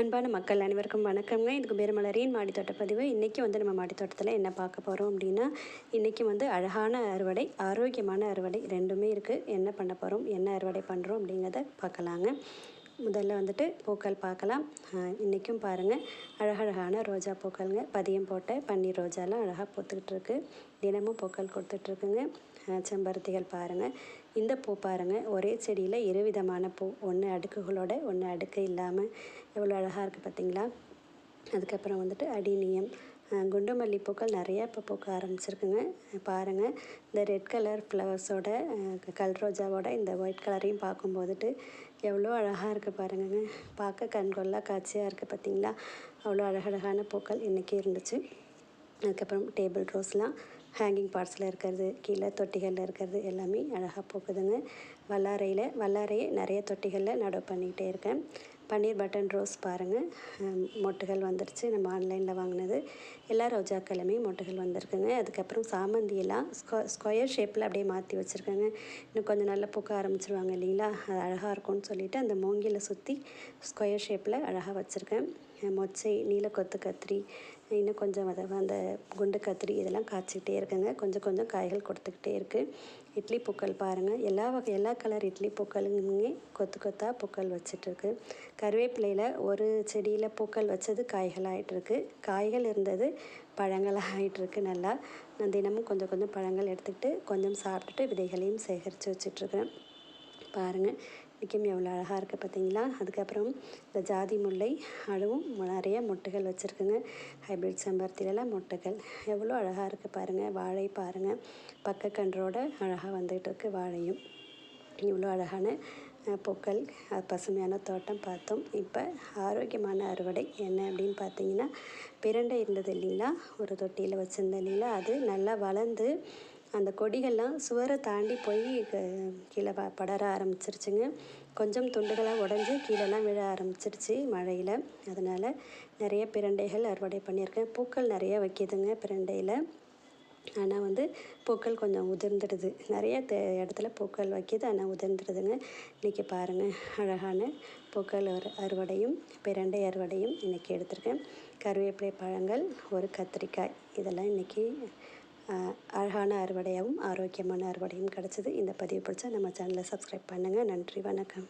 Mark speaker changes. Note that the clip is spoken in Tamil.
Speaker 1: அன்பான மக்கள் அனைவருக்கும் வணக்கம்ங்க. இதுக்கு பேருமலரின் மாடித்தோட்ட பதிவு. இன்றைக்கி வந்து நம்ம மாடித்தோட்டத்தில் என்ன பார்க்க போகிறோம் அப்படின்னா இன்றைக்கி வந்து அழகான அறுவடை ஆரோக்கியமான அறுவடை ரெண்டுமே இருக்குது என்ன பண்ண போகிறோம் என்ன அறுவடை பண்ணுறோம் அப்படிங்கிறத பார்க்கலாங்க. முதல்ல வந்துட்டு பூக்கள் பார்க்கலாம். இன்றைக்கும் பாருங்கள் அழகழகான ரோஜா பூக்கள்ங்க. பதியம் போட்ட பன்னீர் ரோஜாலாம் அழகாக பூத்துக்கிட்டு இருக்கு. தினமும் பூக்கள் கொடுத்துட்ருக்குங்க செம்பருத்திகள் பாருங்கள் இந்த பூ பாருங்கள் ஒரே செடியில் இரு விதமான பூ. ஒன்று அடுக்குகளோட ஒன்று அடுக்கு இல்லாமல் எவ்வளோ அழகாக இருக்குது பார்த்தீங்களா அதுக்கப்புறம் வந்துட்டு அடினியம் அஹ் குண்டு மல்லிப்பூக்கள் நிறையா இப்போ பூக்க ஆரம்பிச்சிருக்குங்க. பாருங்கள் இந்த ரெட் கலர் ஃப்ளவர்ஸோட கல் ரோஜாவோட இந்த ஒயிட் கலரையும் பார்க்கும்போதுட்டு எவ்வளோ அழகாக இருக்குது பாருங்கங்க. பார்க்க கண்கொள்ளா காட்சியாக இருக்குது பார்த்தீங்களா அவ்வளோ அழகழகான பூக்கள் இன்றைக்கி இருந்துச்சு. அதுக்கப்புறம் டேபிள் ரோஸ்லாம் ஹேங்கிங் பார்ட்ஸில் இருக்கிறது கீழே தொட்டிகளில் இருக்கிறது எல்லாமே அழகாக பூக்குதுங்க வல்லாரையில் வல்லாரையை நிறைய தொட்டிகளில் நடவு பண்ணிக்கிட்டே இருக்கேன். பன்னீர் பட்டன் ரோஸ் பாருங்கள் மொட்டுகள் வந்துருச்சு. நம்ம ஆன்லைனில் வாங்கினது. எல்லா ரோஜாக்களுமே மொட்டுகள் வந்திருக்குங்க. அதுக்கப்புறம் சாமந்தியெல்லாம் ஸ்கொ ஸ்கொயர் ஷேப்பில் அப்படியே மாற்றி வச்சுருக்கேங்க. இன்னும் கொஞ்சம் நல்லா பூக்க ஆரம்பிச்சிருவாங்க இல்லைங்களா? அது அழகாக இருக்கும்னு சொல்லிவிட்டு அந்த மூங்கில சுற்றி ஸ்கொயர் ஷேப்பில் அழகாக வச்சுருக்கேன். மொச்சை நீலக்கொத்து கத்திரி இன்னும் கொஞ்சம் அதை அந்த குண்டு கத்திரி இதெல்லாம் காய்ச்சிக்கிட்டே இருக்குங்க. கொஞ்சம் கொஞ்சம் காய்கள் கொடுத்துக்கிட்டே இருக்குது இட்லி பூக்கள் பாருங்கள் எல்லா வகை எல்லா கலர் இட்லி பூக்களுமே கொத்து கொத்தாக பூக்கள் வச்சிட்ருக்கு. கருவேப்பிலையில் ஒரு செடியில் பூக்கள் வச்சது காய்கள் ஆகிட்டுருக்கு காய்கள் இருந்தது பழங்கள் ஆகிட்டுருக்கு நல்லா. நான் தினமும் கொஞ்சம் கொஞ்சம் பழங்கள் எடுத்துக்கிட்டு கொஞ்சம் சாப்பிட்டுட்டு விதைகளையும் சேகரித்து வச்சிட்ருக்கேன். பாருங்கள் இன்றைக்கும் எவ்வளோ அழகாக இருக்குது பார்த்தீங்களா? அதுக்கப்புறம் இந்த ஜாதி முல்லை அதுவும் நிறைய மொட்டுகள் வச்சுருக்குங்க. ஹைப்ரிட் செம்பருத்திலலாம் மொட்டுகள். எவ்வளோ அழகாக இருக்குது பாருங்கள் வாழை பாருங்கள் பக்கக்கன்றோட அழகாக வந்துகிட்டு இருக்குது வாழையும். இவ்வளோ அழகான பூக்கள் பசுமையான தோட்டம் பார்த்தோம். இப்போ ஆரோக்கியமான அறுவடை என்ன அப்படின்னு பார்த்தீங்கன்னா பிரண்டை இருந்தது இல்லைங்களா? ஒரு தொட்டியில் வச்சுருந்தேன் இல்லைங்களா? அது நல்லா வளர்ந்து அந்த கொடிகள்லாம் சுவரை தாண்டி போய் க- கீழே படர ஆரம்பிச்சிருச்சுங்க. கொஞ்சம் துண்டுகளாக உடஞ்சி கீழெல்லாம் விழ ஆரம்பிச்சிருச்சு மழையில். அதனால் நிறைய பிரண்டைகள் அறுவடை பண்ணியிருக்கேன். பூக்கள் நிறைய வைக்கிதுங்க பிரண்டையில். ஆனால் வந்து பூக்கள் கொஞ்சம் உதிர்ந்துடுது. நிறைய இடத்துல பூக்கள் வைக்கிது ஆனால் உதிர்ந்துடுதுங்க. இன்றைக்கி பாருங்கள் அழகான பூக்கள் ஒரு அறுவடையும் பிரண்டை அறுவடையும் இன்றைக்கி எடுத்திருக்கேன். கருவேப்பிலை பழங்கள் ஒரு கத்திரிக்காய் இதெல்லாம் இன்றைக்கி அழகான அறுவடையாகவும் ஆரோக்கியமான அறுவடையும் கிடச்சிது. இந்த பதிவு பிடிச்சா நம்ம சேனலை சப்ஸ்கிரைப் பண்ணுங்கள் நன்றி வணக்கம்.